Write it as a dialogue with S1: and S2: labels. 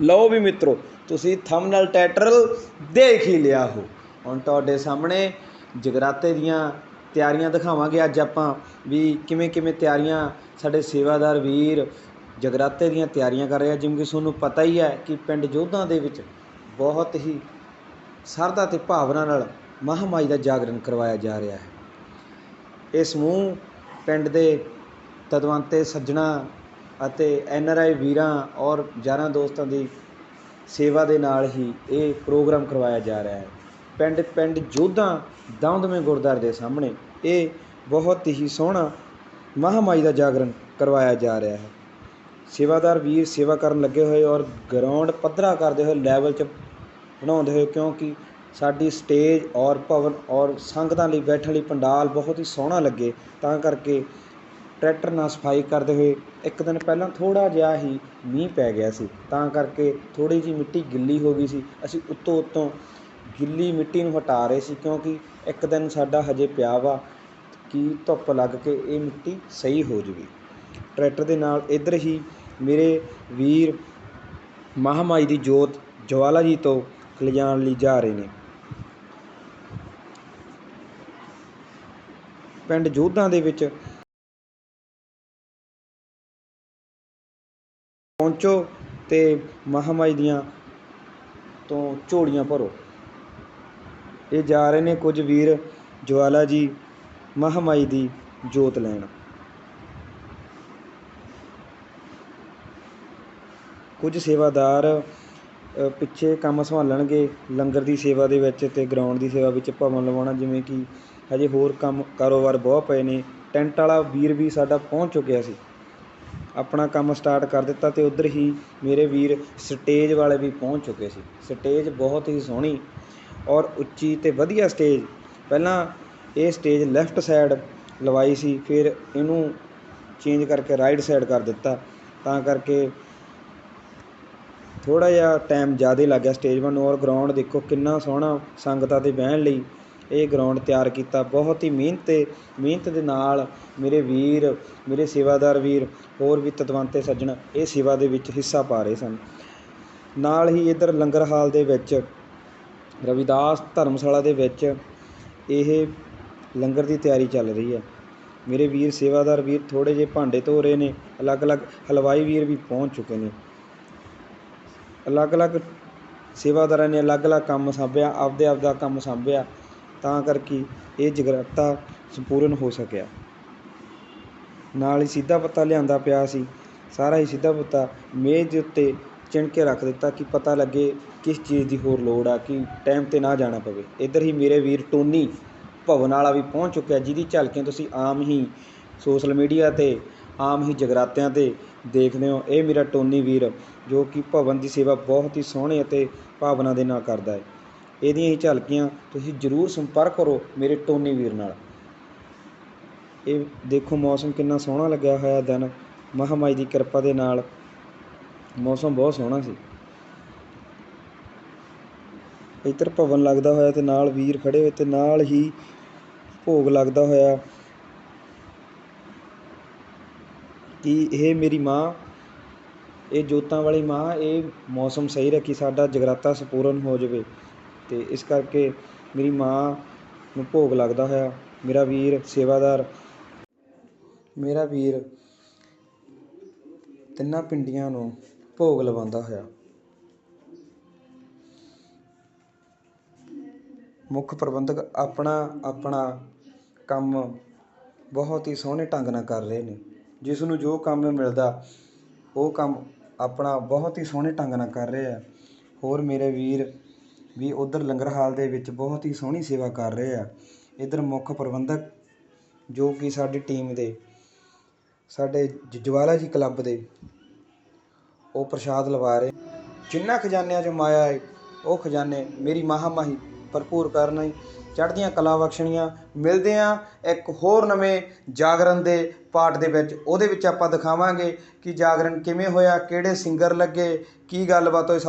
S1: ਲਓ ਵੀ ਮਿੱਤਰੋ, ਤੁਸੀਂ ਥੰਬਨੇਲ ਟਾਈਟਲ ਦੇਖ ਹੀ ਲਿਆ ਹੋ। ਹੁਣ ਤੁਹਾਡੇ ਸਾਹਮਣੇ ਜਗਰਾਤੇ ਦੀਆਂ ਤਿਆਰੀਆਂ ਦਿਖਾਵਾਂਗੇ ਅੱਜ ਆਪਾਂ ਵੀ ਕਿਵੇਂ ਕਿਵੇਂ ਤਿਆਰੀਆਂ ਸਾਡੇ ਸੇਵਾਦਾਰ ਵੀਰ ਜਗਰਾਤੇ ਦੀਆਂ ਤਿਆਰੀਆਂ ਕਰ ਰਹੇ ਆ। ਜਿਵੇਂ ਕਿ ਤੁਹਾਨੂੰ ਪਤਾ ਹੀ ਹੈ ਕਿ ਪਿੰਡ ਜੋਧਾਂ ਦੇ ਵਿੱਚ ਬਹੁਤ ਹੀ ਸਰਦਾ ਤੇ ਭਾਵਨਾ ਨਾਲ ਮਹਾਮਾਈ ਦਾ ਜਾਗਰਣ ਕਰਵਾਇਆ ਜਾ ਰਿਹਾ ਹੈ। ਇਹ ਸਮੂਹ ਪਿੰਡ ਦੇ ਤਦਵੰਤੇ ਸੱਜਣਾ ਅਤੇ ਐਨ ਆਰ ਆਈ ਵੀਰਾਂ ਔਰ ਯਾਰਾਂ ਦੋਸਤਾਂ ਦੀ ਸੇਵਾ ਦੇ ਨਾਲ ਹੀ ਇਹ ਪ੍ਰੋਗਰਾਮ ਕਰਵਾਇਆ ਜਾ ਰਿਹਾ ਹੈ। ਪਿੰਡ ਪਿੰਡ ਜੋਧਾਂ ਦਮਦਮੇ ਗੁਰਦੁਆਰੇ ਦੇ ਸਾਹਮਣੇ ਇਹ ਬਹੁਤ ਹੀ ਸੋਹਣਾ ਮਹਾਮਾਈ ਦਾ ਜਾਗਰਣ ਕਰਵਾਇਆ ਜਾ ਰਿਹਾ ਹੈ। ਸੇਵਾਦਾਰ ਵੀਰ ਸੇਵਾ ਕਰਨ ਲੱਗੇ ਹੋਏ ਔਰ ਗਰਾਊਂਡ ਪੱਧਰਾ ਕਰਦੇ ਹੋਏ ਲੈਵਲ 'ਚ ਬਣਾਉਂਦੇ ਹੋਏ ਕਿਉਂਕਿ ਸਾਡੀ ਸਟੇਜ ਔਰ ਭਵਨ ਔਰ ਸੰਗਤਾਂ ਲਈ ਬੈਠਣ ਲਈ ਪੰਡਾਲ ਬਹੁਤ ਹੀ ਸੋਹਣਾ ਲੱਗੇ। ਤਾਂ ਕਰਕੇ ਟਰੈਕਟਰ ਨਾਲ ਸਫ਼ਾਈ ਕਰਦੇ ਹੋਏ ਇੱਕ ਦਿਨ ਪਹਿਲਾਂ ਥੋੜ੍ਹਾ ਜਿਹਾ ਹੀ ਮੀਂਹ ਪੈ ਗਿਆ ਸੀ। ਤਾਂ ਕਰਕੇ ਥੋੜ੍ਹੀ ਜਿਹੀ ਮਿੱਟੀ ਗਿੱਲੀ ਹੋ ਗਈ ਸੀ। ਅਸੀਂ ਉੱਤੋਂ ਉੱਤੋਂ ਗਿੱਲੀ ਮਿੱਟੀ ਨੂੰ ਹਟਾ ਰਹੇ ਸੀ ਕਿਉਂਕਿ ਇੱਕ ਦਿਨ ਸਾਡਾ ਹਜੇ ਪਿਆ ਵਾ ਕਿ ਧੁੱਪ ਲੱਗ ਕੇ ਇਹ ਮਿੱਟੀ ਸਹੀ ਹੋ ਜੂਗੀ। ਟਰੈਕਟਰ ਦੇ ਨਾਲ ਇੱਧਰ ਹੀ ਮੇਰੇ ਵੀਰ ਮਹਾਮਾਈ ਦੀ ਜੋਤ ਜਵਾਲਾ ਜੀ ਤੋਂ ਲਿਜਾਣ ਲਈ ਜਾ ਰਹੇ ਨੇ। ਪਿੰਡ ਜੋਧਾਂ ਦੇ ਵਿੱਚ ਪਹੁੰਚੋ ਅਤੇ ਮਹਾਮਾਈ ਦੀਆਂ ਤੋਂ ਝੋਲੀਆਂ ਭਰੋ। ਇਹ ਜਾ ਰਹੇ ਨੇ ਕੁਝ ਵੀਰ ਜਵਾਲਾ ਜੀ ਮਹਾਮਾਈ ਦੀ ਜੋਤ ਲੈਣ। ਕੁਝ ਸੇਵਾਦਾਰ ਪਿੱਛੇ ਕੰਮ ਸੰਭਾਲਣਗੇ ਲੰਗਰ ਦੀ ਸੇਵਾ ਦੇ ਵਿੱਚ ਤੇ ਗਰਾਊਂਡ ਦੀ ਸੇਵਾ ਵਿੱਚ ਭਵਨ ਲਵਾਉਣਾ, ਜਿਵੇਂ ਕਿ ਹਜੇ ਹੋਰ ਕੰਮ ਕਾਰੋਬਾਰ ਬਹੁਤ ਪਏ ਨੇ। ਟੈਂਟ ਵਾਲਾ ਵੀਰ ਵੀ ਸਾਡਾ ਪਹੁੰਚ ਚੁੱਕਿਆ ਸੀ। ਆਪਣਾ ਕੰਮ ਸਟਾਰਟ ਕਰ ਦਿੱਤਾ ਅਤੇ ਉੱਧਰ ਹੀ ਮੇਰੇ ਵੀਰ ਸਟੇਜ ਵਾਲੇ ਵੀ ਪਹੁੰਚ ਚੁੱਕੇ ਸੀ। ਸਟੇਜ ਬਹੁਤ ਹੀ ਸੋਹਣੀ ਔਰ ਉੱਚੀ ਅਤੇ ਵਧੀਆ ਸਟੇਜ ਪਹਿਲਾਂ ਇਹ ਸਟੇਜ ਲੈਫਟ ਸਾਈਡ ਲਵਾਈ ਸੀ, ਫਿਰ ਇਹਨੂੰ ਚੇਂਜ ਕਰਕੇ ਰਾਈਟ ਸਾਈਡ ਕਰ ਦਿੱਤਾ। ਤਾਂ ਕਰਕੇ ਥੋੜਾ ਜਿਹਾ ਟਾਈਮ ਜ਼ਿਆਦਾ ਲੱਗ ਗਿਆ ਸਟੇਜ ਬਣਨ ਨੂੰ। ਔਰ ਗਰਾਊਂਡ ਦੇਖੋ ਕਿੰਨਾ ਸੋਹਣਾ ਸੰਗਤਾਂ ਦੇ ਬਹਿਣ ਲਈ। ਇਹ ਗਰਾਊਂਡ ਤਿਆਰ ਕੀਤਾ। ਬਹੁਤ ਹੀ ਮਿਹਨਤ ਤੇ ਮਿਹਨਤ ਦੇ ਨਾਲ ਮੇਰੇ ਵੀਰ, ਮੇਰੇ ਸੇਵਾਦਾਰ ਵੀਰ, ਹੋਰ ਵੀ ਤਤਵੰਤੇ ਸੱਜਣ ਇਹ ਸੇਵਾ ਦੇ ਵਿੱਚ ਹਿੱਸਾ ਪਾ ਰਹੇ ਸਨ। ਨਾਲ ਹੀ ਇੱਧਰ ਲੰਗਰ ਹਾਲ ਦੇ ਵਿੱਚ, ਰਵਿਦਾਸ ਧਰਮਸ਼ਾਲਾ ਦੇ ਵਿੱਚ ਇਹ ਲੰਗਰ ਦੀ ਤਿਆਰੀ ਚੱਲ ਰਹੀ ਹੈ। ਮੇਰੇ ਵੀਰ, ਸੇਵਾਦਾਰ ਵੀਰ ਥੋੜੇ ਜਿਹੇ ਭਾਂਡੇ ਧੋ ਰਹੇ ਨੇ। ਅਲੱਗ-ਅਲੱਗ ਹਲਵਾਈ ਵੀਰ ਵੀ ਪਹੁੰਚ ਚੁੱਕੇ ਨੇ। ਅਲੱਗ-ਅਲੱਗ ਸੇਵਾਦਾਰਾਂ ਨੇ ਅਲੱਗ-ਅਲੱਗ ਕੰਮ ਸੰਭਿਆ ਆਪਦੇ ਆਪ ਦਾ ਕੰਮ ਸੰਭਿਆ। ਤਾਂ ਕਰਕੇ ਇਹ ਜਗਰਾਤਾ ਸੰਪੂਰਨ ਹੋ ਸਕਿਆ। ਨਾਲ ਹੀ ਸਿੱਧਾ ਪੱਤਾ ਲਿਆਂਦਾ ਪਿਆ ਸੀ। ਸਾਰਾ ਹੀ ਸਿੱਧਾ ਪੱਤਾ ਮੇਜ਼ ਦੇ ਉੱਤੇ ਚਿਣ ਕੇ ਰੱਖ ਦਿੱਤਾ ਕਿ ਪਤਾ ਲੱਗੇ ਕਿਸ ਚੀਜ਼ ਦੀ ਹੋਰ ਲੋੜ ਆ, ਕਿ ਟਾਈਮ ਤੇ ਨਾ ਜਾਣਾ ਪਵੇ। ਇੱਧਰ ਹੀ ਮੇਰੇ ਵੀਰ ਟੋਨੀ ਭਵਨ ਵਾਲਾ ਵੀ ਪਹੁੰਚ ਚੁੱਕਿਆ, ਜਿਹਦੀ ਝਲਕੀਆਂ ਤੁਸੀਂ ਆਮ ਹੀ ਸੋਸ਼ਲ ਮੀਡੀਆ ਤੇ, ਆਮ ਹੀ ਜਗਰਾਤਿਆਂ ਤੇ ਦੇਖਦੇ ਹੋ। ਇਹ ਮੇਰਾ ਟੋਨੀ ਵੀਰ, ਜੋ ਕਿ ਭਵਨ ਦੀ ਸੇਵਾ ਬਹੁਤ ਹੀ ਸੋਹਣੇ ਅਤੇ ਭਾਵਨਾ ਦੇ ਨਾਲ ਕਰਦਾ ਹੈ। ਇਹਦੀਆਂ ਹੀ ਝਲਕੀਆਂ ਤੁਸੀਂ ਜ਼ਰੂਰ ਸੰਪਰਕ ਕਰੋ ਮੇਰੇ ਟੋਨੀ ਵੀਰ ਨਾਲ। ਇਹ ਦੇਖੋ ਮੌਸਮ ਕਿੰਨਾ ਸੋਹਣਾ ਲੱਗਿਆ ਹੋਇਆ ਦਿਨ। ਮਹਾਮਾਈ ਦੀ ਕਿਰਪਾ ਦੇ ਨਾਲ ਮੌਸਮ ਬਹੁਤ ਸੋਹਣਾ ਸੀ। ਇੱਧਰ ਭਵਨ ਲੱਗਦਾ ਹੋਇਆ ਤੇ ਨਾਲ ਵੀਰ ਖੜੇ ਹੋਏ ਤੇ ਨਾਲ ਹੀ ਭੋਗ ਲੱਗਦਾ ਹੋਇਆ ਕਿ ਇਹ ਮੇਰੀ ਮਾਂ, ਇਹ ਜੋਤਾਂ ਵਾਲੀ ਮਾਂ, ਇਹ ਮੌਸਮ ਸਹੀ ਰੱਖੀ, ਸਾਡਾ ਜਗਰਾਤਾ ਸੰਪੂਰਨ ਹੋ ਜਾਵੇ। ਤੇ ਇਸ ਕਰਕੇ ਮੇਰੀ ਮਾਂ ਨੂੰ ਭੋਗ ਲੱਗਦਾ ਹੋਇਆ। ਮੇਰਾ ਵੀਰ ਸੇਵਾਦਾਰ। ਮੇਰਾ ਵੀਰ ਤਿੰਨਾਂ ਪਿੰਡੀਆਂ ਨੂੰ ਭੋਗ ਲਵਾਉਂਦਾ ਹੋਇਆ। ਮੁੱਖ ਪ੍ਰਬੰਧਕ ਆਪਣਾ ਆਪਣਾ ਕੰਮ ਬਹੁਤ ਹੀ ਸੋਹਣੇ ਢੰਗ ਨਾਲ ਕਰ ਰਹੇ ਨੇ। ਜਿਸ ਨੂੰ ਜੋ ਕੰਮ ਮਿਲਦਾ, ਉਹ ਕੰਮ ਆਪਣਾ ਬਹੁਤ ਹੀ ਸੋਹਣੇ ਢੰਗ ਨਾਲ ਕਰ ਰਿਹਾ। ਹੋਰ ਮੇਰੇ ਵੀਰ ਵੀ ਉੱਧਰ ਲੰਗਰ ਹਾਲ ਦੇ ਵਿੱਚ ਬਹੁਤ ਹੀ ਸੋਹਣੀ ਸੇਵਾ ਕਰ ਰਹੇ ਆ। ਇੱਧਰ ਮੁੱਖ ਪ੍ਰਬੰਧਕ ਜੋ ਕਿ ਸਾਡੀ ਟੀਮ ਦੇ, ਸਾਡੇ ਜਵਾਲਾ ਜੀ ਕਲੱਬ ਦੇ, ਉਹ ਪ੍ਰਸ਼ਾਦ ਲਵਾ ਰਹੇ। ਜਿੰਨਾ ਖਜ਼ਾਨਿਆਂ 'ਚੋਂ ਮਾਇਆ ਹੈ ਉਹ ਖਜ਼ਾਨੇ ਮੇਰੀ ਮਹਾਮਾਹੀ ਭਰਪੂਰ ਕਰਨ ਹੀ ਚੜ੍ਹਦੀਆਂ ਕਲਾ ਬਖਸ਼ਣੀਆਂ, ਮਿਲਦੇ ਆ ਇੱਕ ਹੋਰ ਨਵੇਂ ਜਾਗਰਣ ਦੇ ਪਾਠ ਦੇ ਵਿੱਚ। ਉਹਦੇ ਵਿੱਚ ਆਪਾਂ ਦਿਖਾਵਾਂਗੇ ਕਿ ਜਾਗਰਣ ਕਿਵੇਂ ਹੋਇਆ, ਕਿਹੜੇ ਸਿੰਗਰ ਲੱਗੇ, ਕੀ ਗੱਲਬਾਤ ਹੋਈ ਸਾਰੀ